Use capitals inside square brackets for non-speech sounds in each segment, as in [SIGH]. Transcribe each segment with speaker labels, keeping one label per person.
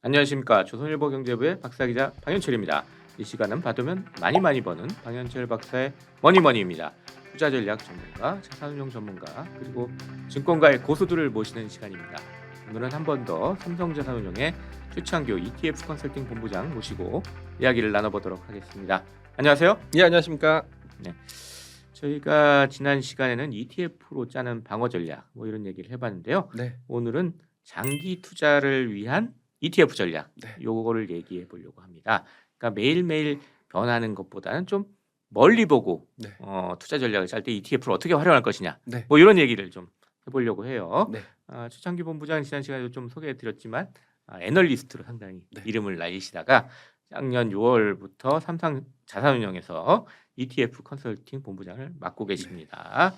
Speaker 1: 안녕하십니까 조선일보 경제부의 박사 기자 방현철입니다. 이 시간은 받으면 많이 많이 버는 방현철 박사의 머니머니입니다. 투자 전략 전문가, 자산운용 전문가 그리고 증권가의 고수들을 모시는 시간입니다. 오늘은 한 번 더 삼성자산운용의 최창교 ETF 컨설팅 본부장 모시고 이야기를 나눠보도록 하겠습니다. 안녕하세요.
Speaker 2: 예 안녕하십니까.
Speaker 1: 저희가 지난 시간에는 ETF로 짜는 방어 전략 뭐 이런 얘기를 해봤는데요.
Speaker 2: 네.
Speaker 1: 오늘은 장기 투자를 위한 ETF 전략
Speaker 2: 네.
Speaker 1: 요거를 얘기해 보려고 합니다. 그러니까 매일매일 변하는 것보다는 좀 멀리 보고
Speaker 2: 네.
Speaker 1: 어, 투자 전략을 짤 때 ETF를 어떻게 활용할 것이냐
Speaker 2: 네.
Speaker 1: 뭐 이런 얘기를 좀 해보려고 해요.
Speaker 2: 네.
Speaker 1: 아, 최창기 본부장 지난 시간에 좀 소개해드렸지만 아, 애널리스트로 상당히
Speaker 2: 네.
Speaker 1: 이름을 날리시다가 작년 6월부터 삼성 자산운용에서 ETF 컨설팅 본부장을 맡고
Speaker 2: 네.
Speaker 1: 계십니다.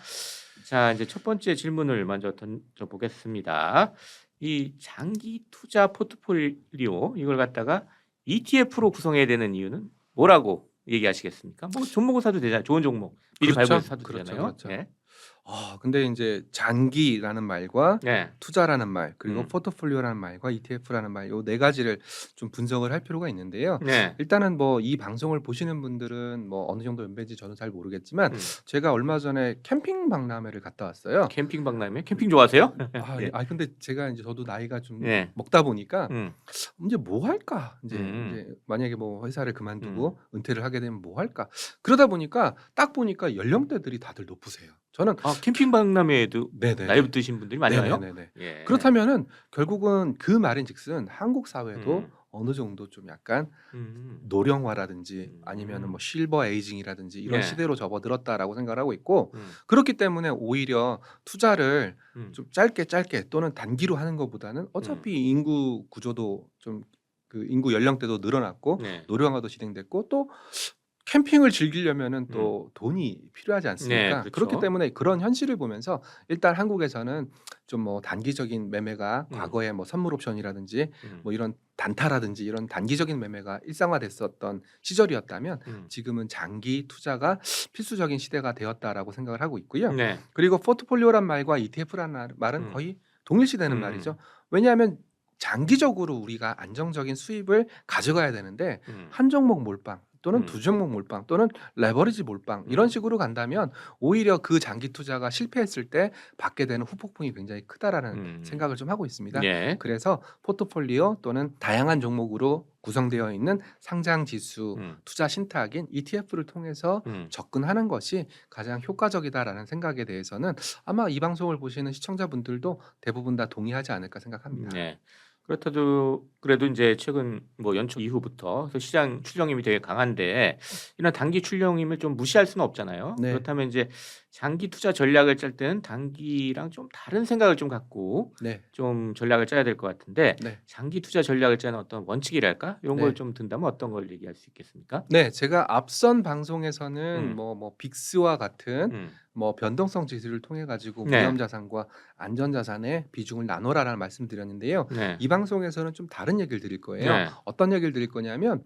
Speaker 1: 자 이제 첫 번째 질문을 먼저 던져 보겠습니다. 이 장기 투자 포트폴리오 이걸 갖다가 ETF로 구성해야 되는 이유는 뭐라고 얘기하시겠습니까? 뭐 종목을 사도 되잖아요. 좋은 종목 미리
Speaker 2: 그렇죠.
Speaker 1: 발굴해서 사도
Speaker 2: 그렇죠.
Speaker 1: 되잖아요.
Speaker 2: 그렇죠.
Speaker 1: 네.
Speaker 2: 아 근데 이제 장기라는 말과
Speaker 1: 네.
Speaker 2: 투자라는 말 그리고
Speaker 1: 음.
Speaker 2: 포트폴리오라는 말과 ETF라는 말요네 가지를 좀 분석을 할 필요가 있는데요.
Speaker 1: 네.
Speaker 2: 일단은 뭐 이 방송을 보시는 분들은 뭐 어느 정도 연배인지 저는 잘 모르겠지만
Speaker 1: 음.
Speaker 2: 제가 얼마 전에 캠핑 박람회를 갔다 왔어요.
Speaker 1: 캠핑 박람회? 캠핑 좋아하세요?
Speaker 2: 아, [LAUGHS]
Speaker 1: 예.
Speaker 2: 아 근데 제가 이제 저도 나이가 좀
Speaker 1: 네.
Speaker 2: 먹다 보니까
Speaker 1: 음.
Speaker 2: 이제 뭐 할까? 이제,
Speaker 1: 음.
Speaker 2: 이제 만약에 뭐 회사를 그만두고 은퇴를 하게 되면 뭐 할까? 그러다 보니까 딱 보니까 연령대들이 다들 높으세요. 저는
Speaker 1: 아 캠핑 박람회에도
Speaker 2: 네네
Speaker 1: 나이 드신 분들이 많이 와요?
Speaker 2: 네네네.
Speaker 1: 예.
Speaker 2: 그렇다면은 결국은 그 말인즉슨 한국 사회도
Speaker 1: 음.
Speaker 2: 어느 정도 좀 약간
Speaker 1: 음.
Speaker 2: 노령화라든지
Speaker 1: 음.
Speaker 2: 아니면은 뭐 실버 에이징이라든지 이런
Speaker 1: 네.
Speaker 2: 시대로 접어들었다라고 생각을 하고 있고
Speaker 1: 음.
Speaker 2: 그렇기 때문에 오히려 투자를
Speaker 1: 음.
Speaker 2: 좀 짧게 짧게 또는 단기로 하는 것보다는 어차피 인구 구조도 좀 그 인구 연령대도 늘어났고
Speaker 1: 네.
Speaker 2: 노령화도 진행됐고 또 캠핑을 즐기려면은 또 돈이 필요하지 않습니까?
Speaker 1: 음. 네, 그렇죠.
Speaker 2: 그렇기 때문에 그런 현실을 보면서 일단 한국에서는 좀 뭐 단기적인 매매가
Speaker 1: 음.
Speaker 2: 과거에 뭐 선물 옵션이라든지
Speaker 1: 음.
Speaker 2: 뭐 이런 단타라든지 이런 단기적인 매매가 일상화됐었던 시절이었다면
Speaker 1: 음.
Speaker 2: 지금은 장기 투자가 필수적인 시대가 되었다라고 생각을 하고 있고요.
Speaker 1: 네.
Speaker 2: 그리고 포트폴리오란 말과 ETF라는 말은
Speaker 1: 음.
Speaker 2: 거의 동일시되는
Speaker 1: 음.
Speaker 2: 말이죠. 왜냐하면 장기적으로 우리가 안정적인 수입을 가져가야 되는데
Speaker 1: 음.
Speaker 2: 한 종목 몰빵 또는
Speaker 1: 음.
Speaker 2: 두 종목 몰빵 또는 레버리지 몰빵 이런 식으로 간다면 오히려 그 장기 투자가 실패했을 때 받게 되는 후폭풍이 굉장히 크다라는
Speaker 1: 음.
Speaker 2: 생각을 좀 하고 있습니다.
Speaker 1: 예.
Speaker 2: 그래서 포트폴리오 또는 다양한 종목으로 구성되어 있는 상장 지수
Speaker 1: 음.
Speaker 2: 투자 신탁인 ETF를 통해서
Speaker 1: 음.
Speaker 2: 접근하는 것이 가장 효과적이다라는 생각에 대해서는 아마 이 방송을 보시는 시청자분들도 대부분 다 동의하지 않을까 생각합니다.
Speaker 1: 네. 그렇다도 그래도 이제 최근 뭐 연초 이후부터 시장 출렁임이 되게 강한데 이런 단기 출렁임을 좀 무시할 수는 없잖아요.
Speaker 2: 네.
Speaker 1: 그렇다면 이제 장기 투자 전략을 짤 때는 단기랑 좀 다른 생각을 좀 갖고
Speaker 2: 네,
Speaker 1: 좀 전략을 짜야 될 것 같은데
Speaker 2: 네.
Speaker 1: 장기 투자 전략을 짜는 어떤 원칙이랄까 이런
Speaker 2: 네.
Speaker 1: 걸좀 든다면 어떤 걸 얘기할 수 있겠습니까?
Speaker 2: 네, 제가 앞선 방송에서는
Speaker 1: 음.
Speaker 2: 뭐뭐 빅스와 같은
Speaker 1: 음.
Speaker 2: 뭐 변동성 지수를 통해 가지고
Speaker 1: 네.
Speaker 2: 위험 자산과 안전 자산의 비중을 나눠라라는 말씀 드렸는데요.
Speaker 1: 네.
Speaker 2: 이 방송에서는 좀 다른 얘기를 드릴 거예요.
Speaker 1: 네.
Speaker 2: 어떤 얘기를 드릴 거냐면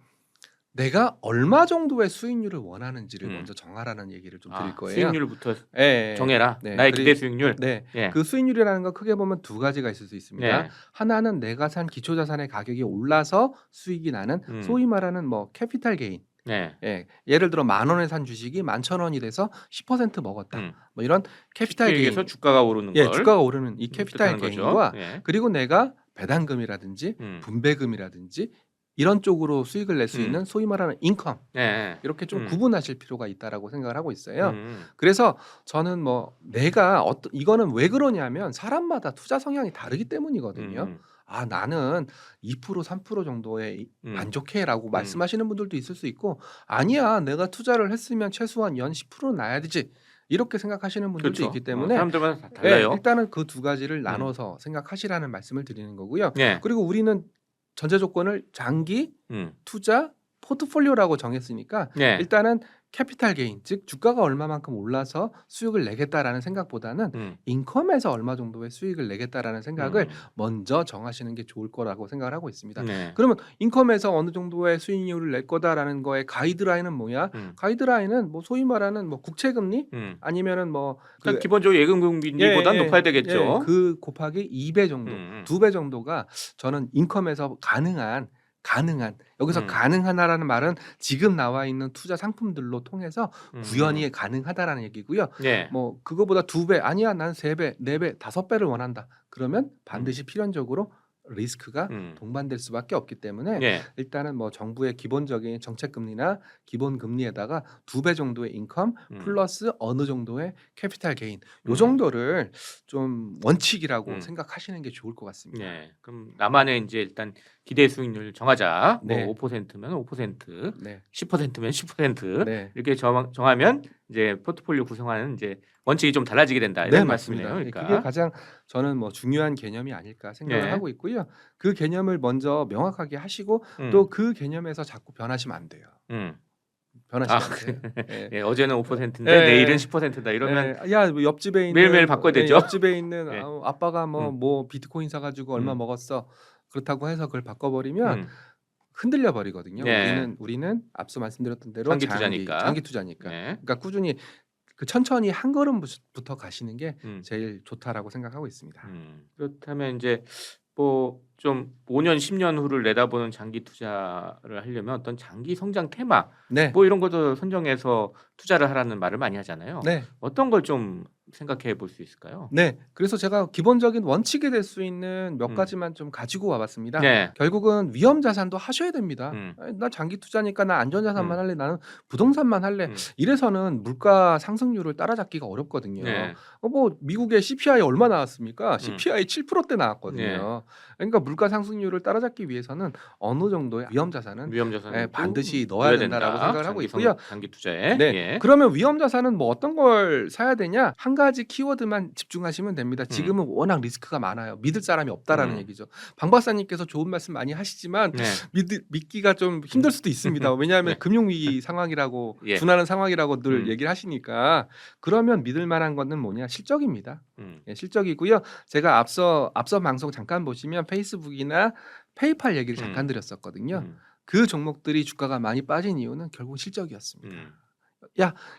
Speaker 2: 내가 얼마 정도의 수익률을 원하는지를
Speaker 1: 음.
Speaker 2: 먼저 정하라는 얘기를 좀
Speaker 1: 아,
Speaker 2: 드릴 거예요.
Speaker 1: 수익률부터
Speaker 2: 예, 예.
Speaker 1: 정해라.
Speaker 2: 네.
Speaker 1: 나의 기대 수익률.
Speaker 2: 네.
Speaker 1: 예.
Speaker 2: 그 수익률이라는 건 크게 보면 두 가지가 있을 수 있습니다.
Speaker 1: 네.
Speaker 2: 하나는 내가 산 기초 자산의 가격이 올라서 수익이 나는
Speaker 1: 음.
Speaker 2: 소위 말하는 뭐 캐피탈 게인.
Speaker 1: 네.
Speaker 2: 예. 예를 들어 만 원에 산 주식이 만 천 원이 돼서 10% 먹었다.
Speaker 1: 음.
Speaker 2: 뭐 이런 캐피탈 게인.
Speaker 1: 주식에서 주가가 오르는
Speaker 2: 예,
Speaker 1: 걸
Speaker 2: 주가가 오르는 이 캐피탈
Speaker 1: 뜻하는 거죠.
Speaker 2: 게인과
Speaker 1: 예.
Speaker 2: 그리고 내가 배당금이라든지
Speaker 1: 음.
Speaker 2: 분배금이라든지 이런 쪽으로 수익을 낼수
Speaker 1: 음.
Speaker 2: 있는 소위 말하는 인컴
Speaker 1: 네.
Speaker 2: 이렇게 좀
Speaker 1: 음.
Speaker 2: 구분하실 필요가 있다라고 생각을 하고 있어요.
Speaker 1: 음.
Speaker 2: 그래서 저는 뭐 내가 어떤 이거는 왜 그러냐면 사람마다 투자 성향이 다르기 때문이거든요.
Speaker 1: 음.
Speaker 2: 아 나는 2% 3% 정도에 이-
Speaker 1: 음.
Speaker 2: 만족해라고 말씀하시는 분들도 있을 수 있고 아니야 내가 투자를 했으면 최소한 연 10%는 나야 되지 이렇게 생각하시는 분들도
Speaker 1: 그렇죠.
Speaker 2: 있기
Speaker 1: 어,
Speaker 2: 때문에
Speaker 1: 사람들마다 다
Speaker 2: 네,
Speaker 1: 달라요.
Speaker 2: 일단은 그 두 가지를 나눠서 생각하시라는 말씀을 드리는 거고요.
Speaker 1: 네.
Speaker 2: 그리고 우리는 전제 조건을 장기
Speaker 1: 음.
Speaker 2: 투자 포트폴리오라고 정했으니까
Speaker 1: 네.
Speaker 2: 일단은 캐피탈 게인, 즉 주가가 얼마만큼 올라서 수익을 내겠다라는 생각보다는
Speaker 1: 음.
Speaker 2: 인컴에서 얼마 정도의 수익을 내겠다라는 생각을
Speaker 1: 음.
Speaker 2: 먼저 정하시는 게 좋을 거라고 생각을 하고 있습니다.
Speaker 1: 네.
Speaker 2: 그러면 인컴에서 어느 정도의 수익률을 낼 거다라는 거의 가이드라인은 뭐야?
Speaker 1: 음.
Speaker 2: 가이드라인은 뭐 소위 말하는 뭐 국채 금리
Speaker 1: 음.
Speaker 2: 아니면은 뭐
Speaker 1: 일단 기본적으로 예금 금리보다
Speaker 2: 예, 예,
Speaker 1: 높아야 되겠죠.
Speaker 2: 예, 그 곱하기 2배 정도,
Speaker 1: 음, 음.
Speaker 2: 두배 정도가 저는 인컴에서 가능한 가능한 여기서
Speaker 1: 음.
Speaker 2: 가능하다라는 말은 지금 나와 있는 투자 상품들로 통해서
Speaker 1: 음.
Speaker 2: 구현이 가능하다라는 얘기고요.
Speaker 1: 네.
Speaker 2: 뭐 그거보다 두 배 아니야 난 세 배, 네 배, 다섯 배를 원한다. 그러면 반드시 필연적으로 리스크가
Speaker 1: 음.
Speaker 2: 동반될 수밖에 없기 때문에
Speaker 1: 네.
Speaker 2: 일단은 뭐 정부의 기본적인 정책 금리나 기본 금리에다가 두 배 정도의 인컴
Speaker 1: 음.
Speaker 2: 플러스 어느 정도의 캐피탈 게인 요
Speaker 1: 음.
Speaker 2: 정도를 좀 원칙이라고
Speaker 1: 음.
Speaker 2: 생각하시는 게 좋을 것 같습니다.
Speaker 1: 네. 그럼 나만의 이제 일단 기대 수익률 정하자.
Speaker 2: 네.
Speaker 1: 뭐 5%면 5%,
Speaker 2: 네.
Speaker 1: 10%면 10%
Speaker 2: 네.
Speaker 1: 이렇게 정, 정하면 이제 포트폴리오 구성하는 이제 원칙이 좀 달라지게 된다 이런
Speaker 2: 네,
Speaker 1: 말씀이네요.
Speaker 2: 맞습니다.
Speaker 1: 그러니까.
Speaker 2: 그게 가장 저는 뭐 중요한 개념이 아닐까 생각을
Speaker 1: 네.
Speaker 2: 하고 있고요. 그 개념을 먼저 명확하게 하시고
Speaker 1: 음.
Speaker 2: 또그 개념에서 자꾸 변하시면 안 돼요.
Speaker 1: 음.
Speaker 2: 변하시면
Speaker 1: 아,
Speaker 2: 안 돼요. 예.
Speaker 1: 예, 어제는 5%인데
Speaker 2: 네.
Speaker 1: 내일은 10%다 이러면
Speaker 2: 예, 야뭐 옆집에 있는
Speaker 1: 매일매일 바꿔야
Speaker 2: 예,
Speaker 1: 되죠?
Speaker 2: 옆집에 있는
Speaker 1: 네.
Speaker 2: 아, 아빠가 뭐뭐
Speaker 1: 음.
Speaker 2: 비트코인 사가지고 얼마
Speaker 1: 음.
Speaker 2: 먹었어 그렇다고 해서 그걸 바꿔버리면
Speaker 1: 음.
Speaker 2: 흔들려 버리거든요.
Speaker 1: 네.
Speaker 2: 우리는 우리는 앞서 말씀드렸던 대로
Speaker 1: 장기 투자니까.
Speaker 2: 장기 투자니까.
Speaker 1: 네.
Speaker 2: 그러니까 꾸준히 그 천천히 한 걸음부터 가시는 게
Speaker 1: 음.
Speaker 2: 제일 좋다라고 생각하고 있습니다.
Speaker 1: 음. 그렇다면 이제 뭐 좀 5년 10년 후를 내다보는 장기 투자를 하려면 어떤 장기 성장 테마
Speaker 2: 네.
Speaker 1: 뭐 이런 것도 선정해서 투자를 하라는 말을 많이 하잖아요.
Speaker 2: 네.
Speaker 1: 어떤 걸좀 생각해 볼 수 있을까요?
Speaker 2: 네. 그래서 제가 기본적인 원칙이 될 수 있는 몇
Speaker 1: 음.
Speaker 2: 가지만 좀 가지고 와봤습니다.
Speaker 1: 네.
Speaker 2: 결국은 위험 자산도 하셔야 됩니다.
Speaker 1: 음.
Speaker 2: 아니, 나 장기 투자니까 나 안전 자산만
Speaker 1: 음.
Speaker 2: 할래. 나는 부동산만 할래.
Speaker 1: 음.
Speaker 2: 이래서는 물가 상승률을 따라잡기가 어렵거든요.
Speaker 1: 네.
Speaker 2: 어, 뭐 미국의 CPI 얼마 나왔습니까?
Speaker 1: 음.
Speaker 2: CPI 7%대 나왔거든요. 그러니까 물가 상승률을 따라잡기 위해서는 어느 정도의 위험 자산은
Speaker 1: 위험 자산
Speaker 2: 네, 반드시 넣어야 된다라고 생각을 하고 있고요.
Speaker 1: 장기 투자에.
Speaker 2: 네.
Speaker 1: 예.
Speaker 2: 그러면 위험 자산은 뭐 어떤 걸 사야 되냐? 한 가지 키워드만 집중하시면 됩니다. 지금은 워낙 리스크가 많아요. 믿을 사람이 없다라는
Speaker 1: 음.
Speaker 2: 얘기죠. 방 박사님께서 좋은 말씀 많이 하시지만
Speaker 1: 네.
Speaker 2: 믿, 믿기가 좀 힘들 수도 있습니다. [LAUGHS] 왜냐하면
Speaker 1: 네.
Speaker 2: 금융위기 상황이라고 [LAUGHS]
Speaker 1: 예.
Speaker 2: 준하는 상황이라고 늘
Speaker 1: 음.
Speaker 2: 얘기를 하시니까 그러면 믿을 만한 거는 뭐냐? 실적입니다.
Speaker 1: 음.
Speaker 2: 예, 실적이고요. 제가 앞서 앞서 방송 잠깐 보시면 페이스북이나 페이팔 얘기를 잠깐
Speaker 1: 음.
Speaker 2: 드렸었거든요.
Speaker 1: 음.
Speaker 2: 그 종목들이 주가가 많이 빠진 이유는 결국 실적이었습니다.
Speaker 1: 음.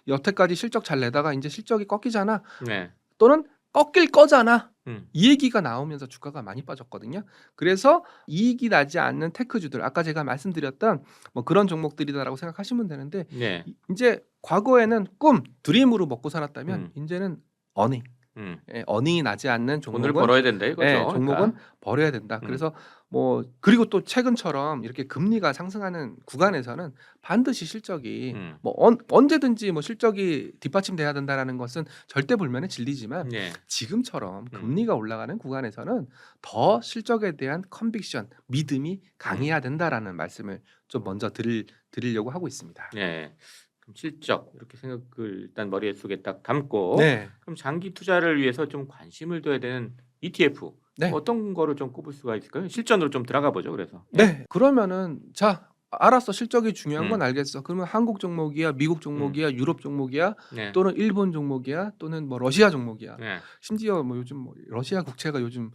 Speaker 2: 여태까지 실적 잘 내다가 이제 실적이 꺾이잖아.
Speaker 1: 네.
Speaker 2: 또는 꺾일 거잖아.
Speaker 1: 음.
Speaker 2: 이 얘기가 나오면서 주가가 많이 빠졌거든요. 그래서 이익이 나지 않는 테크주들 아까 제가 말씀드렸던 뭐 그런 종목들이다라고 생각하시면 되는데
Speaker 1: 네.
Speaker 2: 이- 이제 과거에는 꿈, 드림으로 먹고 살았다면
Speaker 1: 음.
Speaker 2: 이제는 어닝,
Speaker 1: 음.
Speaker 2: 예, 어닝이 나지 않는 종목은
Speaker 1: 돈을 벌어야 된다 이거죠.
Speaker 2: 예, 종목은
Speaker 1: 그러니까.
Speaker 2: 버려야 된다.
Speaker 1: 음.
Speaker 2: 그래서 뭐 그리고 또 최근처럼 이렇게 금리가 상승하는 구간에서는 반드시 실적이
Speaker 1: 음.
Speaker 2: 뭐 언, 언제든지 뭐 실적이 뒷받침돼야 된다라는 것은 절대 불면의 진리지만
Speaker 1: 네.
Speaker 2: 지금처럼
Speaker 1: 음.
Speaker 2: 금리가 올라가는 구간에서는 더 실적에 대한 컨빅션, 믿음이 강해야 된다라는 말씀을 좀 먼저 드릴 드리려고 하고 있습니다.
Speaker 1: 네. 그럼 실적 이렇게 생각을 일단 머릿 속에 딱 담고
Speaker 2: 네.
Speaker 1: 그럼 장기 투자를 위해서 좀 관심을 둬야 되는 ETF
Speaker 2: 네.
Speaker 1: 어떤 거를 좀 꼽을 수가 있을까요? 실전으로 좀 들어가 보죠. 그래서
Speaker 2: 네. 그러면은 자 알았어 실적이 중요한 건
Speaker 1: 음.
Speaker 2: 알겠어. 그러면 한국 종목이야, 미국 종목이야, 유럽 종목이야,
Speaker 1: 네.
Speaker 2: 또는 일본 종목이야, 또는 뭐 러시아 종목이야.
Speaker 1: 네.
Speaker 2: 심지어 뭐 요즘 뭐 러시아 국채가 요즘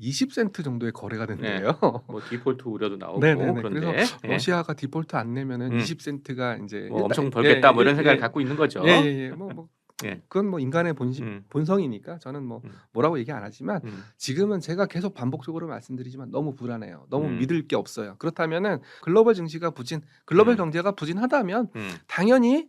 Speaker 2: 20센트 정도의 거래가 된대요.
Speaker 1: 뭐 디폴트 우려도 나오고
Speaker 2: 네네네.
Speaker 1: 그런데 예.
Speaker 2: 러시아가 디폴트 안 내면은
Speaker 1: 음.
Speaker 2: 20센트가 이제
Speaker 1: 뭐 엄청 벌겠다
Speaker 2: 예,
Speaker 1: 뭐 이런
Speaker 2: 예,
Speaker 1: 생각을
Speaker 2: 예.
Speaker 1: 갖고 있는 거죠.
Speaker 2: 예, 예, 예. 뭐, 뭐
Speaker 1: 예.
Speaker 2: 그건 뭐 인간의 본심,
Speaker 1: 음.
Speaker 2: 본성이니까 저는 뭐
Speaker 1: 음.
Speaker 2: 뭐라고 얘기 안 하지만
Speaker 1: 음.
Speaker 2: 지금은 제가 계속 반복적으로 말씀드리지만 너무 불안해요. 너무
Speaker 1: 음.
Speaker 2: 믿을 게 없어요. 그렇다면은 글로벌 증시가 부진, 글로벌
Speaker 1: 음.
Speaker 2: 경제가 부진하다면
Speaker 1: 음.
Speaker 2: 당연히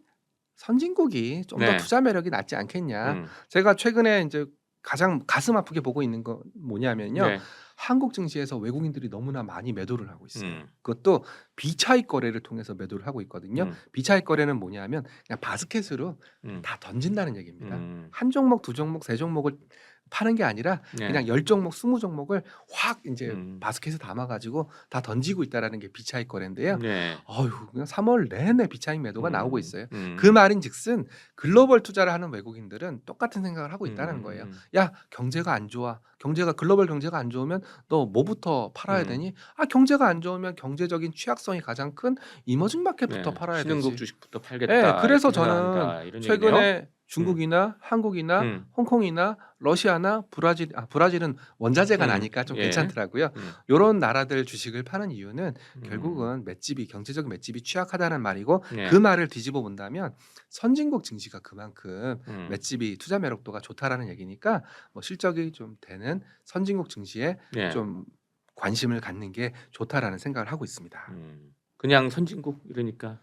Speaker 2: 선진국이 좀더
Speaker 1: 네.
Speaker 2: 투자 매력이 낮지 않겠냐.
Speaker 1: 음.
Speaker 2: 제가 최근에 이제 가장 가슴 아프게 보고 있는 건 뭐냐면요.
Speaker 1: 네.
Speaker 2: 한국 증시에서 외국인들이 너무나 많이 매도를 하고 있어요.
Speaker 1: 음.
Speaker 2: 그것도 비차익 거래를 통해서 매도를 하고 있거든요.
Speaker 1: 음.
Speaker 2: 비차익 거래는 뭐냐면 그냥 바스켓으로
Speaker 1: 음.
Speaker 2: 다 던진다는 얘기입니다.
Speaker 1: 음.
Speaker 2: 한 종목, 두 종목, 세 종목을 파는 게 아니라
Speaker 1: 네.
Speaker 2: 그냥 열 종목, 스무 종목을 확 이제
Speaker 1: 음.
Speaker 2: 바스켓에 담아가지고 다 던지고 있다라는 게 비차익 거래인데요.
Speaker 1: 네.
Speaker 2: 어휴, 그냥 3월 내내 비차익 매도가
Speaker 1: 음,
Speaker 2: 나오고 있어요.
Speaker 1: 음.
Speaker 2: 그 말인즉슨 글로벌 투자를 하는 외국인들은 똑같은 생각을 하고 있다는
Speaker 1: 음,
Speaker 2: 거예요.
Speaker 1: 음.
Speaker 2: 야 경제가 안 좋아. 경제가 글로벌 경제가 안 좋으면 너 뭐부터 팔아야
Speaker 1: 음.
Speaker 2: 되니? 아 경제가 안 좋으면 경제적인 취약성이 가장 큰 이머징 마켓부터
Speaker 1: 네.
Speaker 2: 팔아야
Speaker 1: 신흥국
Speaker 2: 되지.
Speaker 1: 주식부터 팔겠다.
Speaker 2: 네, 그래서 저는 최근에. 중국이나 한국이나
Speaker 1: 음.
Speaker 2: 홍콩이나 러시아나 브라질 아 브라질은 원자재가
Speaker 1: 음,
Speaker 2: 나니까 좀
Speaker 1: 예.
Speaker 2: 괜찮더라고요.
Speaker 1: 음.
Speaker 2: 이런 나라들 주식을 파는 이유는
Speaker 1: 음.
Speaker 2: 결국은 맷집이 경제적 맷집이 취약하다는 말이고
Speaker 1: 네.
Speaker 2: 그 말을 뒤집어 본다면 선진국 증시가 그만큼
Speaker 1: 음.
Speaker 2: 맷집이 투자 매력도가 좋다라는 얘기니까 뭐 실적이 좀 되는 선진국 증시에
Speaker 1: 네.
Speaker 2: 좀 관심을 갖는 게 좋다라는 생각을 하고 있습니다.
Speaker 1: 음. 그냥 선진국 이러니까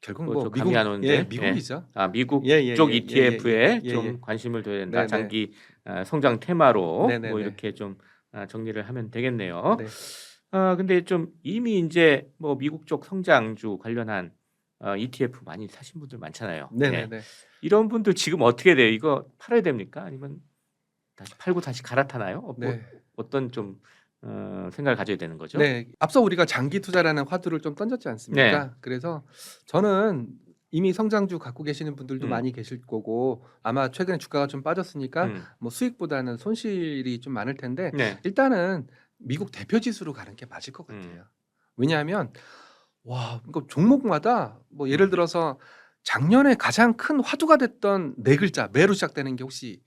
Speaker 2: 결국
Speaker 1: 그거 뭐좀
Speaker 2: 미국
Speaker 1: 감이 안 오는데.
Speaker 2: 예, 미국이죠.
Speaker 1: 아 미국
Speaker 2: 예, 예,
Speaker 1: 쪽
Speaker 2: 예,
Speaker 1: ETF에
Speaker 2: 예, 예,
Speaker 1: 좀
Speaker 2: 예.
Speaker 1: 관심을 둬야 된다.
Speaker 2: 네, 네.
Speaker 1: 장기 아, 성장 테마로
Speaker 2: 네, 네,
Speaker 1: 뭐
Speaker 2: 네.
Speaker 1: 이렇게 좀 아, 정리를 하면 되겠네요.
Speaker 2: 네.
Speaker 1: 아 근데 좀 이미 이제 뭐 미국 쪽 성장주 관련한 어, ETF 많이 사신 분들 많잖아요.
Speaker 2: 네,
Speaker 1: 예.
Speaker 2: 네, 네.
Speaker 1: 이런 분들 지금 어떻게 돼요? 이거 팔아야 됩니까? 아니면 다시 팔고 다시 갈아타나요? 어, 뭐,
Speaker 2: 네.
Speaker 1: 어떤 좀 어, 생각을 가져야 되는 거죠?
Speaker 2: 네, 앞서 우리가 장기 투자라는 화두를 좀 던졌지 않습니까?
Speaker 1: 네.
Speaker 2: 그래서 저는 이미 성장주 갖고 계시는 분들도
Speaker 1: 음.
Speaker 2: 많이 계실 거고 아마 최근에 주가가 좀 빠졌으니까
Speaker 1: 음.
Speaker 2: 뭐 수익보다는 손실이 좀 많을 텐데
Speaker 1: 네.
Speaker 2: 일단은 미국 대표 지수로 가는 게 맞을 것 같아요.
Speaker 1: 음.
Speaker 2: 왜냐하면 와, 이거 종목마다 뭐 예를
Speaker 1: 음.
Speaker 2: 들어서 작년에 가장 큰 화두가 됐던 네 글자 매로 시작되는 게 혹시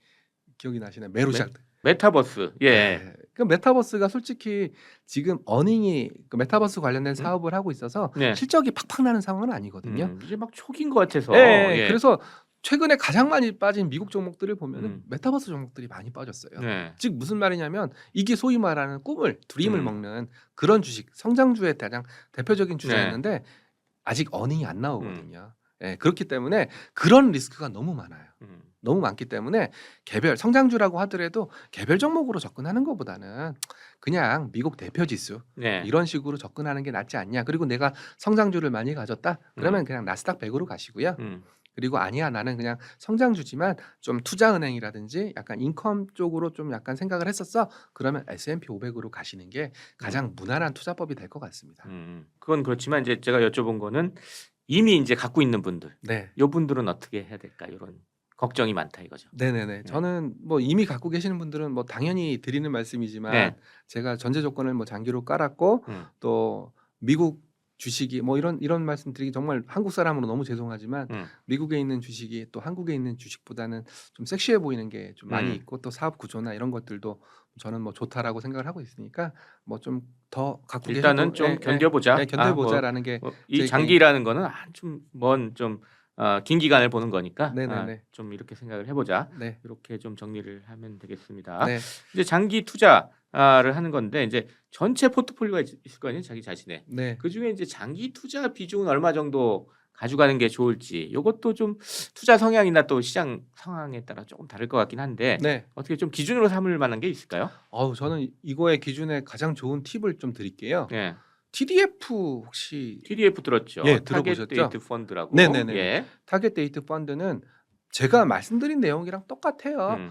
Speaker 2: 기억이 나시나요? 매로
Speaker 1: 매-
Speaker 2: 시작.
Speaker 1: 메타버스. 예.
Speaker 2: 네. 그 메타버스가 솔직히 지금 어닝이 그 메타버스 관련된 사업을 하고 있어서
Speaker 1: 네.
Speaker 2: 실적이 팍팍 나는 상황은 아니거든요.
Speaker 1: 음, 이제 막 초기인 것 같아서.
Speaker 2: 네,
Speaker 1: 예.
Speaker 2: 그래서 최근에 가장 많이 빠진 미국 종목들을 보면은
Speaker 1: 음.
Speaker 2: 메타버스 종목들이 많이 빠졌어요.
Speaker 1: 네.
Speaker 2: 즉 무슨 말이냐면 이게 소위 말하는 꿈을 드림을
Speaker 1: 음.
Speaker 2: 먹는 그런 주식 성장주의 가장 대표적인
Speaker 1: 네.
Speaker 2: 주자였는데 아직 어닝이 안 나오거든요.
Speaker 1: 음.
Speaker 2: 예, 그렇기 때문에 그런 리스크가 너무 많아요.
Speaker 1: 음.
Speaker 2: 너무 많기 때문에 개별 성장주라고 하더라도 개별 종목으로 접근하는 것보다는 그냥 미국 대표 지수
Speaker 1: 네.
Speaker 2: 이런 식으로 접근하는 게 낫지 않냐. 그리고 내가 성장주를 많이 가졌다. 그러면 그냥 나스닥 100으로 가시고요.
Speaker 1: 음.
Speaker 2: 그리고 아니야 나는 그냥 성장주지만 좀 투자은행이라든지 약간 인컴 쪽으로 좀 약간 생각을 했었어. 그러면 S&P 500으로 가시는 게 가장 무난한 투자법이 될 것 같습니다.
Speaker 1: 음. 그건 그렇지만 이제 제가 여쭤본 거는 이미 이제 갖고 있는 분들,
Speaker 2: 네.
Speaker 1: 요 분들은 어떻게 해야 될까? 이런 걱정이 많다 이거죠.
Speaker 2: 네네네. 저는 뭐 이미 갖고 계시는 분들은 뭐 당연히 드리는 말씀이지만
Speaker 1: 네.
Speaker 2: 제가 전제 조건을 뭐 장기로 깔았고
Speaker 1: 음.
Speaker 2: 또 미국 주식이 뭐 이런 이런 말씀드리기 정말 한국 사람으로 너무 죄송하지만
Speaker 1: 음.
Speaker 2: 미국에 있는 주식이 또 한국에 있는 주식보다는 좀 섹시해 보이는 게 좀 많이
Speaker 1: 음.
Speaker 2: 있고 또 사업 구조나 이런 것들도 저는 뭐 좋다라고 생각을 하고 있으니까 뭐 좀 더 갖고
Speaker 1: 일단은 좀
Speaker 2: 예,
Speaker 1: 견뎌보자.
Speaker 2: 예, 예, 견뎌보자라는
Speaker 1: 아,
Speaker 2: 게
Speaker 1: 뭐, 뭐,
Speaker 2: 이제
Speaker 1: 장기라는 거는 좀먼좀 어, 긴 기간을 보는 거니까. 아, 좀 이렇게 생각을 해보자.
Speaker 2: 네.
Speaker 1: 이렇게 좀 정리를 하면 되겠습니다.
Speaker 2: 네.
Speaker 1: 이제 장기 투자 를 하는 건데 이제 전체 포트폴리오가 있- 있을 거 아니에요, 자기 자신의.
Speaker 2: 네.
Speaker 1: 그 중에 이제 장기 투자 비중은 얼마 정도 가져가는 게 좋을지 이것도 좀 투자 성향이나 또 시장 상황에 따라 조금 다를 것 같긴 한데
Speaker 2: 네.
Speaker 1: 어떻게 좀 기준으로 삼을 만한 게 있을까요?
Speaker 2: 어우 저는 이- 이거의 기준에 가장 좋은 팁을 좀 드릴게요.
Speaker 1: 예,
Speaker 2: TDF 혹시
Speaker 1: TDF 들었죠.
Speaker 2: 예,
Speaker 1: 타겟
Speaker 2: 들어보셨죠?
Speaker 1: 데이트 펀드라고.
Speaker 2: 네네네.
Speaker 1: 예.
Speaker 2: 타겟 데이트 펀드는 제가 말씀드린 내용이랑 똑같아요.
Speaker 1: 음,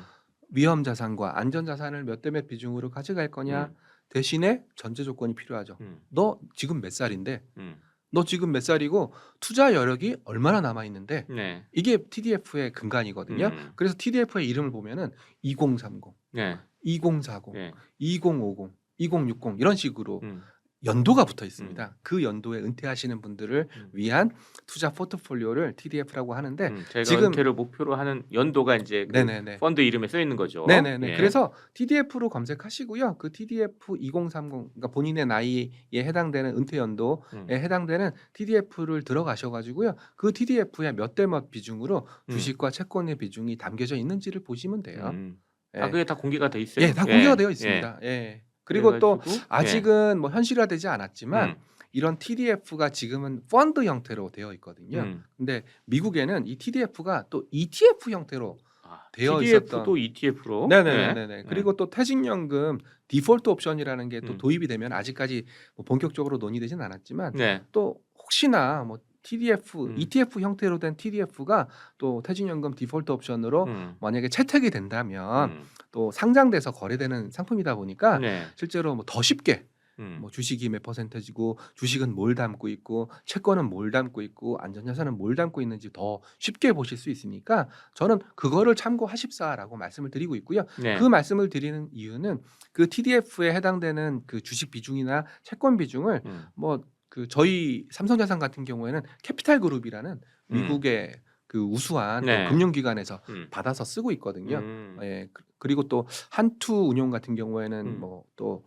Speaker 2: 위험 자산과 안전 자산을 몇 대 몇 비중으로 가져갈 거냐
Speaker 1: 음,
Speaker 2: 대신에 전제 조건이 필요하죠.
Speaker 1: 음,
Speaker 2: 너 지금 몇 살인데
Speaker 1: 음.
Speaker 2: 너 지금 몇 살이고 투자 여력이 얼마나 남아 있는데
Speaker 1: 네.
Speaker 2: 이게 TDF의 근간이거든요.
Speaker 1: 음,
Speaker 2: 그래서 TDF의 이름을 보면은 2030,
Speaker 1: 네.
Speaker 2: 2040,
Speaker 1: 네.
Speaker 2: 2050, 2060 이런 식으로
Speaker 1: 음,
Speaker 2: 연도가 붙어 있습니다. 그 연도에 은퇴하시는 분들을
Speaker 1: 음.
Speaker 2: 위한 투자 포트폴리오를 TDF라고 하는데
Speaker 1: 음,
Speaker 2: 지금-
Speaker 1: 은퇴를 목표로 하는 연도가 이제 그. 펀드 이름에 써 있는 거죠.
Speaker 2: 네네네.
Speaker 1: 예.
Speaker 2: 그래서 TDF로 검색하시고요. 그 TDF 2030, 그러니까 본인의 나이에 해당되는 은퇴 연도에
Speaker 1: 음,
Speaker 2: 해당되는 TDF를 들어가셔가지고요. 그 TDF의 몇 대 몇 비중으로
Speaker 1: 음.
Speaker 2: 주식과 채권의 비중이 담겨져 있는지를 보시면 돼요.
Speaker 1: 음.
Speaker 2: 예.
Speaker 1: 아 그게 다 공개가 돼 있어요.
Speaker 2: 예, 다 공개가
Speaker 1: 예,
Speaker 2: 되어
Speaker 1: 예.
Speaker 2: 있습니다. 예. 그리고 또
Speaker 1: 그래가지고, 예.
Speaker 2: 아직은 뭐 현실화되지 않았지만
Speaker 1: 음,
Speaker 2: 이런 TDF가 지금은 펀드 형태로 되어 있거든요.
Speaker 1: 음.
Speaker 2: 근데 미국에는 이 TDF가 또 ETF 형태로
Speaker 1: 아,
Speaker 2: 되어
Speaker 1: TDF도 ETF로.
Speaker 2: 네네네 네. 그리고 또 퇴직연금 디폴트 옵션이라는 게또
Speaker 1: 음.
Speaker 2: 도입이 되면 아직까지 뭐 본격적으로 논의되진 않았지만
Speaker 1: 네.
Speaker 2: 또 혹시나 뭐 TDF,
Speaker 1: 음.
Speaker 2: ETF 형태로 된 TDF가 또 퇴직연금 디폴트 옵션으로
Speaker 1: 음.
Speaker 2: 만약에 채택이 된다면
Speaker 1: 음.
Speaker 2: 또 상장돼서 거래되는 상품이다 보니까
Speaker 1: 네.
Speaker 2: 실제로 뭐 더 쉽게
Speaker 1: 음.
Speaker 2: 뭐 주식이 몇 퍼센트지고 주식은 뭘 담고 있고 채권은 뭘 담고 있고 안전자산은 뭘 담고 있는지 더 쉽게 보실 수 있으니까 저는 그거를 참고하십사라고 말씀을 드리고 있고요.
Speaker 1: 네.
Speaker 2: 그 말씀을 드리는 이유는 그 TDF에 해당되는 그 주식 비중이나 채권 비중을
Speaker 1: 음.
Speaker 2: 뭐 그 저희 삼성자산 같은 경우에는 캐피탈 그룹이라는 미국의 그 우수한 또
Speaker 1: 네.
Speaker 2: 금융기관에서
Speaker 1: 음.
Speaker 2: 받아서 쓰고 있거든요.
Speaker 1: 음.
Speaker 2: 예, 그- 그리고 또 한투 운용 같은 경우에는
Speaker 1: 음.
Speaker 2: 뭐 또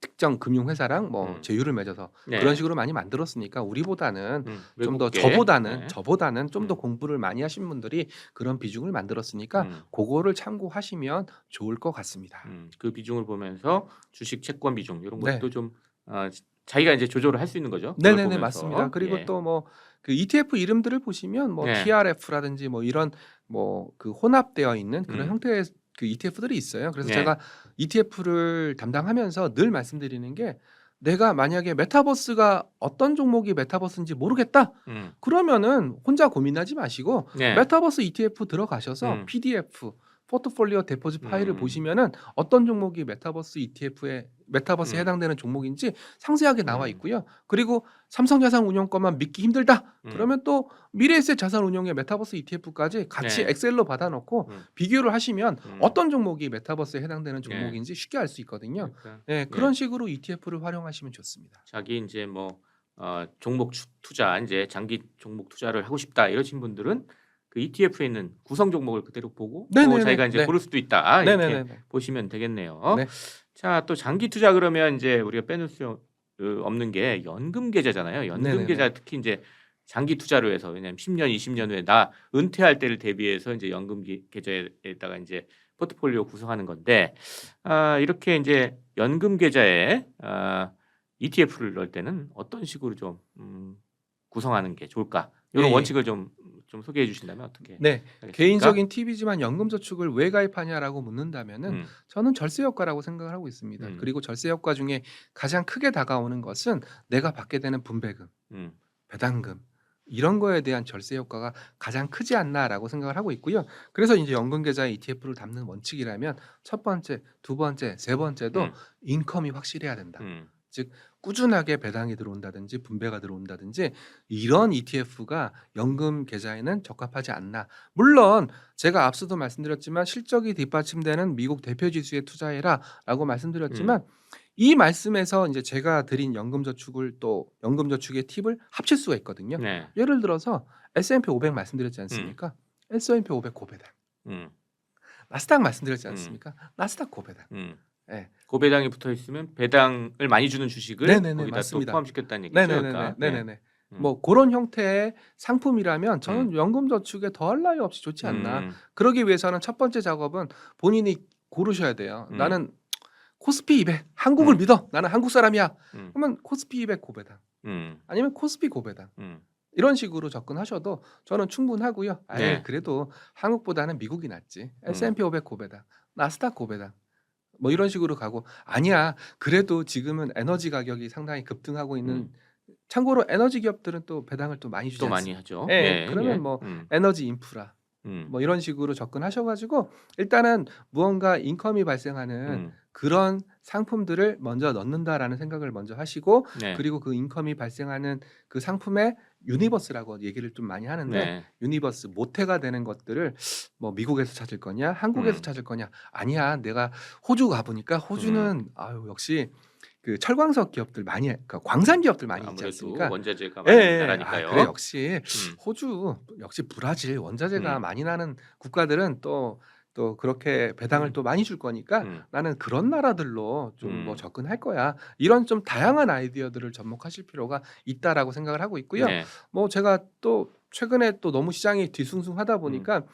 Speaker 2: 특정 금융회사랑 뭐
Speaker 1: 음.
Speaker 2: 제휴를 맺어서
Speaker 1: 네.
Speaker 2: 그런 식으로 많이 만들었으니까 우리보다는
Speaker 1: 음.
Speaker 2: 좀 더
Speaker 1: 외국계.
Speaker 2: 저보다는
Speaker 1: 네.
Speaker 2: 저보다는 좀 더
Speaker 1: 음.
Speaker 2: 공부를 많이 하신 분들이 그런 비중을 만들었으니까
Speaker 1: 음.
Speaker 2: 그거를 참고하시면 좋을 것 같습니다.
Speaker 1: 음, 그 비중을 보면서 주식 채권 비중 이런
Speaker 2: 네.
Speaker 1: 것도 좀 어, 자기가 이제 조절을 할 수 있는 거죠. 그걸
Speaker 2: 네네네
Speaker 1: 보면서.
Speaker 2: 맞습니다. 그리고
Speaker 1: 예.
Speaker 2: 또 뭐 그 ETF 이름들을 보시면 뭐
Speaker 1: 네.
Speaker 2: TRF라든지 뭐 이런 뭐 그 혼합되어 있는 그런
Speaker 1: 음.
Speaker 2: 형태의 그 ETF들이 있어요. 그래서
Speaker 1: 네.
Speaker 2: 제가 ETF를 담당하면서 늘 말씀드리는 게 내가 만약에 메타버스가 어떤 종목이 메타버스인지 모르겠다.
Speaker 1: 음.
Speaker 2: 그러면은 혼자 고민하지 마시고
Speaker 1: 네.
Speaker 2: 메타버스 ETF 들어가셔서
Speaker 1: 음.
Speaker 2: PDF 포트폴리오 데포짓 파일을
Speaker 1: 음.
Speaker 2: 보시면은 어떤 종목이 메타버스 ETF에 메타버스에
Speaker 1: 음.
Speaker 2: 해당되는 종목인지 상세하게 나와
Speaker 1: 음.
Speaker 2: 있고요. 그리고 삼성자산 운용 것만 믿기 힘들다.
Speaker 1: 음.
Speaker 2: 그러면 또 미래에셋 자산 운용의 메타버스 ETF까지 같이
Speaker 1: 네.
Speaker 2: 엑셀로 받아놓고
Speaker 1: 음.
Speaker 2: 비교를 하시면
Speaker 1: 음.
Speaker 2: 어떤 종목이 메타버스에 해당되는
Speaker 1: 네.
Speaker 2: 종목인지 쉽게 알 수 있거든요.
Speaker 1: 그러니까
Speaker 2: 네, 그런 식으로 ETF를 활용하시면 좋습니다.
Speaker 1: 자기 이제 뭐 어, 종목 추- 투자 이제 장기 종목 투자를 하고 싶다 이러신 분들은 그 ETF에 있는 구성 종목을 그대로 보고 또
Speaker 2: 네네네.
Speaker 1: 자기가 이제
Speaker 2: 네.
Speaker 1: 고를 수도 있다 이렇게
Speaker 2: 네네네.
Speaker 1: 보시면 되겠네요.
Speaker 2: 네.
Speaker 1: 자 또 장기 투자 그러면 이제 우리가 빼놓을 수 어, 없는 게 연금 계좌잖아요. 연금
Speaker 2: 네네네.
Speaker 1: 계좌 특히 이제 장기 투자로 해서 왜냐하면 10년, 20년 후에 나 은퇴할 때를 대비해서 이제 연금 기- 계좌에다가 이제 포트폴리오 구성하는 건데 아, 이렇게 이제 연금 계좌에 아, ETF를 넣을 때는 어떤 식으로 좀 음, 구성하는 게 좋을까? 이런
Speaker 2: 예, 예.
Speaker 1: 원칙을 좀, 좀 소개해 주신다면 어떻게?
Speaker 2: 네,
Speaker 1: 하겠습니까?
Speaker 2: 개인적인 팁이지만 연금저축을 왜 가입하냐라고 묻는다면은
Speaker 1: 음,
Speaker 2: 저는 절세 효과라고 생각을 하고 있습니다.
Speaker 1: 음.
Speaker 2: 그리고 절세 효과 중에 가장 크게 다가오는 것은 내가 받게 되는 분배금,
Speaker 1: 음,
Speaker 2: 배당금 이런 거에 대한 절세 효과가 가장 크지 않나라고 생각을 하고 있고요. 그래서 이제 연금 계좌에 ETF를 담는 원칙이라면 첫 번째, 두 번째, 세 번째도
Speaker 1: 음.
Speaker 2: 인컴이 확실해야 된다.
Speaker 1: 음,
Speaker 2: 꾸준하게 배당이 들어온다든지 분배가 들어온다든지 이런 ETF가 연금 계좌에는 적합하지 않나. 물론 제가 앞서도 말씀드렸지만 실적이 뒷받침되는 미국 대표 지수에 투자해라라고 말씀드렸지만
Speaker 1: 음.
Speaker 2: 이 말씀에서 이제 제가 드린 연금저축을 또 연금저축의 팁을 합칠 수가 있거든요.
Speaker 1: 네,
Speaker 2: 예를 들어서 S&P 500 말씀드렸지 않습니까? S&P 500 고배당.
Speaker 1: 음,
Speaker 2: 나스닥 말씀드렸지
Speaker 1: 음.
Speaker 2: 않습니까? 나스닥 고배당.
Speaker 1: 음.
Speaker 2: 네.
Speaker 1: 고배당이 붙어 있으면 배당을 많이 주는 주식을
Speaker 2: 네네네,
Speaker 1: 거기다
Speaker 2: 맞습니다.
Speaker 1: 또 포함시켰다는 얘기죠.
Speaker 2: 네네네.
Speaker 1: 그러니까.
Speaker 2: 네 네네.
Speaker 1: 음.
Speaker 2: 뭐 그런 형태의 상품이라면 저는 연금저축에 더할 나위 없이 좋지 않나.
Speaker 1: 음,
Speaker 2: 그러기 위해서는 첫 번째 작업은 본인이 고르셔야 돼요.
Speaker 1: 음.
Speaker 2: 나는 코스피 200 한국을
Speaker 1: 음.
Speaker 2: 믿어. 나는 한국 사람이야.
Speaker 1: 음,
Speaker 2: 그러면 코스피 200 고배당
Speaker 1: 음,
Speaker 2: 아니면 코스피 고배당
Speaker 1: 음.
Speaker 2: 이런 식으로 접근하셔도 저는 충분하고요. 아예
Speaker 1: 네. 음.
Speaker 2: 그래도 한국보다는 미국이 낫지. S&P 500 고배당, 나스닥 고배당. 뭐 이런 식으로 가고 아니야. 그래도 지금은 에너지 가격이 상당히 급등하고 있는
Speaker 1: 음.
Speaker 2: 참고로 에너지 기업들은 또 배당을 또 많이 주지
Speaker 1: 또
Speaker 2: 않습니까?
Speaker 1: 많이 하죠.
Speaker 2: 예, 그러면 뭐
Speaker 1: 음,
Speaker 2: 에너지 인프라
Speaker 1: 음,
Speaker 2: 뭐 이런 식으로 접근하셔가지고 일단은 무언가 인컴이 발생하는
Speaker 1: 음,
Speaker 2: 그런 상품들을 먼저 넣는다라는 생각을 먼저 하시고
Speaker 1: 네.
Speaker 2: 그리고 그 인컴이 발생하는 그 상품의 유니버스라고 얘기를 좀 많이 하는데
Speaker 1: 네.
Speaker 2: 유니버스 모태가 되는 것들을 뭐 미국에서 찾을 거냐 한국에서
Speaker 1: 음.
Speaker 2: 찾을 거냐 아니야 내가 호주 가보니까 호주는 아유 역시 그 철광석 기업들 많이 그 광산 기업들 많이 있지
Speaker 1: 아무래도
Speaker 2: 않습니까?
Speaker 1: 원자재가
Speaker 2: 예, 예.
Speaker 1: 나라니까요.
Speaker 2: 아, 그래 역시
Speaker 1: 음,
Speaker 2: 호주 역시 브라질 원자재가
Speaker 1: 음.
Speaker 2: 많이 나는 국가들은 또 또 그렇게 배당을
Speaker 1: 음.
Speaker 2: 또 많이 줄 거니까
Speaker 1: 음,
Speaker 2: 나는 그런 나라들로 좀뭐
Speaker 1: 음.
Speaker 2: 접근할 거야 이런 좀 다양한 아이디어들을 접목하실 필요가 있다라고 생각을 하고 있고요.
Speaker 1: 네.
Speaker 2: 뭐 제가 또 최근에 또 너무 시장이 뒤숭숭하다
Speaker 1: 음.
Speaker 2: 보니까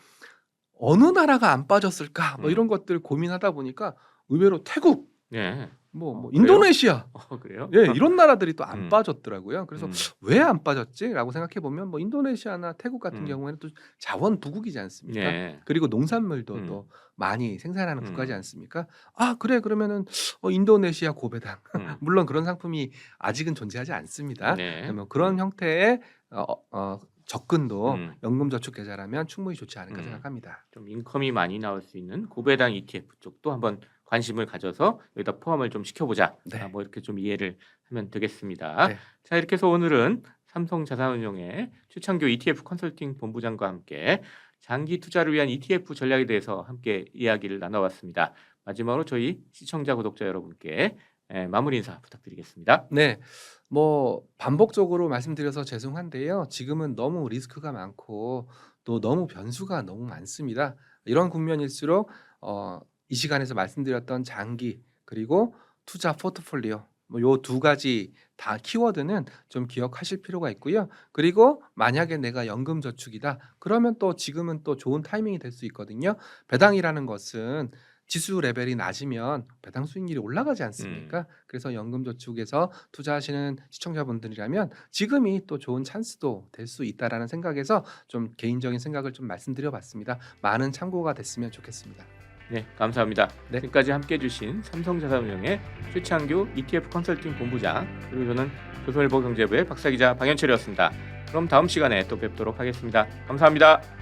Speaker 2: 어느 나라가 안 빠졌을까 뭐
Speaker 1: 음.
Speaker 2: 이런 것들 고민하다 보니까 의외로 태국
Speaker 1: 네.
Speaker 2: 뭐,
Speaker 1: 어,
Speaker 2: 뭐? 인도네시아
Speaker 1: 어, 그래요?
Speaker 2: 예, [LAUGHS] 이런 나라들이 또 안
Speaker 1: 음.
Speaker 2: 빠졌더라고요. 그래서
Speaker 1: 음.
Speaker 2: 왜안 빠졌지라고 생각해 보면 뭐 인도네시아나 태국 같은
Speaker 1: 음.
Speaker 2: 경우에는 또 자원 부국이지 않습니까?
Speaker 1: 네.
Speaker 2: 그리고 농산물도
Speaker 1: 음.
Speaker 2: 또 많이 생산하는
Speaker 1: 음.
Speaker 2: 국가지 않습니까? 아 그래 그러면은 어, 인도네시아 고배당
Speaker 1: 음. [LAUGHS]
Speaker 2: 물론 그런 상품이 아직은 존재하지 않습니다.
Speaker 1: 네.
Speaker 2: 그러면 그런 형태의 어, 어, 접근도
Speaker 1: 음.
Speaker 2: 연금저축계좌라면 충분히 좋지 않을까
Speaker 1: 음.
Speaker 2: 생각합니다.
Speaker 1: 좀 인컴이 많이 나올 수 있는 고배당 ETF 쪽도 한번 관심을 가져서 여기다 포함을 좀 시켜보자.
Speaker 2: 네.
Speaker 1: 아, 뭐 이렇게 좀 이해를 하면 되겠습니다.
Speaker 2: 네.
Speaker 1: 자 이렇게 해서 오늘은 삼성자산운용의 최창교 ETF 컨설팅 본부장과 함께 장기 투자를 위한 ETF 전략에 대해서 함께 이야기를 나눠봤습니다. 마지막으로 저희 시청자 구독자 여러분께 예, 마무리 인사 부탁드리겠습니다.
Speaker 2: 네, 뭐 반복적으로 말씀드려서 죄송한데요. 지금은 너무 리스크가 많고 또 너무 변수가 너무 많습니다. 이런 국면일수록 어, 이 시간에서 말씀드렸던 장기 그리고 투자 포트폴리오 뭐요 두 가지 다 키워드는 좀 기억하실 필요가 있고요. 그리고 만약에 내가 연금 저축이다 그러면 또 지금은 또 좋은 타이밍이 될 수 있거든요. 배당이라는 것은 지수 레벨이 낮으면 배당 수익률이 올라가지 않습니까? 그래서 연금 저축에서 투자하시는 시청자분들이라면 지금이 또 좋은 찬스도 될 수 있다라는 생각에서 좀 개인적인 생각을 좀 말씀드려 봤습니다. 많은 참고가 됐으면 좋겠습니다.
Speaker 1: 네, 감사합니다.
Speaker 2: 네.
Speaker 1: 지금까지 함께 해주신 삼성자산운용의 최창규 ETF 컨설팅 본부장 그리고 저는 조선일보 경제부의 박사 기자 방현철이었습니다. 그럼 다음 시간에 또 뵙도록 하겠습니다. 감사합니다.